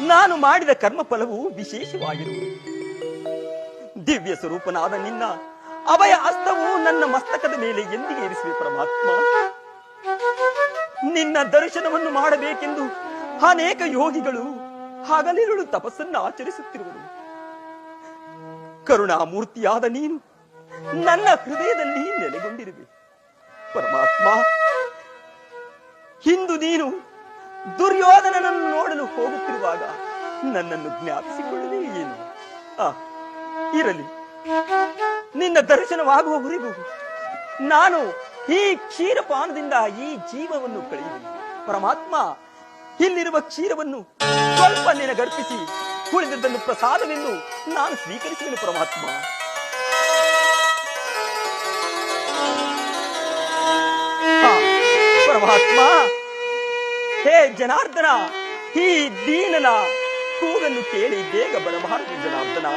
ನಾನು ಮಾಡಿದ ಕರ್ಮ ಫಲವು ವಿಶೇಷವಾಗಿರುವುದು. ದಿವ್ಯ ಸ್ವರೂಪನಾದ ನಿನ್ನ ಅಭಯ ಅಸ್ತವು ನನ್ನ ಮಸ್ತಕದ ಮೇಲೆ ಎಂದಿಗೆ ಇರಿಸಿವೆ ಪರಮಾತ್ಮ. ನಿನ್ನ ದರ್ಶನವನ್ನು ಮಾಡಬೇಕೆಂದು ಅನೇಕ ಯೋಗಿಗಳು ಹಗಲಿರುಳು ತಪಸ್ಸನ್ನು ಆಚರಿಸುತ್ತಿರುವರು. ಕರುಣಾಮೂರ್ತಿಯಾದ ನೀನು ನನ್ನ ಹೃದಯದಲ್ಲಿ ನೆಲೆಗೊಂಡಿರುವೆ. ಪರಮಾತ್ಮ, ಇಂದು ನೀನು ದುರ್ಯೋಧನನನ್ನು ನೋಡಲು ಹೋಗುತ್ತಿರುವಾಗ ನನ್ನನ್ನು ಜ್ಞಾಪಿಸಿಕೊಳ್ಳದೆ ಏನು? ಆ, ಇರಲಿ. ನಿನ್ನ ದರ್ಶನವಾಗುವವರೆಗೂ ನಾನು ಈ ಕ್ಷೀರಪಾನದಿಂದ ಈ ಜೀವವನ್ನು ಕಳೆಯುವೆ ಪರಮಾತ್ಮ, ಇಲ್ಲಿರುವ ಕ್ಷೀರವನ್ನು ಸ್ವಲ್ಪ ನಿನಗರ್ಪಿಸಿ ಉಳಿದದ್ದನ್ನು ಪ್ರಸಾದವೆಂದು ನಾನು ಸ್ವೀಕರಿಸುವೆನು ಪರಮಾತ್ಮ. ಪರಮಾತ್ಮ! ಹೇ ಜನಾರ್ದನ ಈ ದೀನನ ಕೂಗನ್ನು ಕೇಳಿ ಬೇಗ ಬರಬಾರದು ಜನಾರ್ದನ.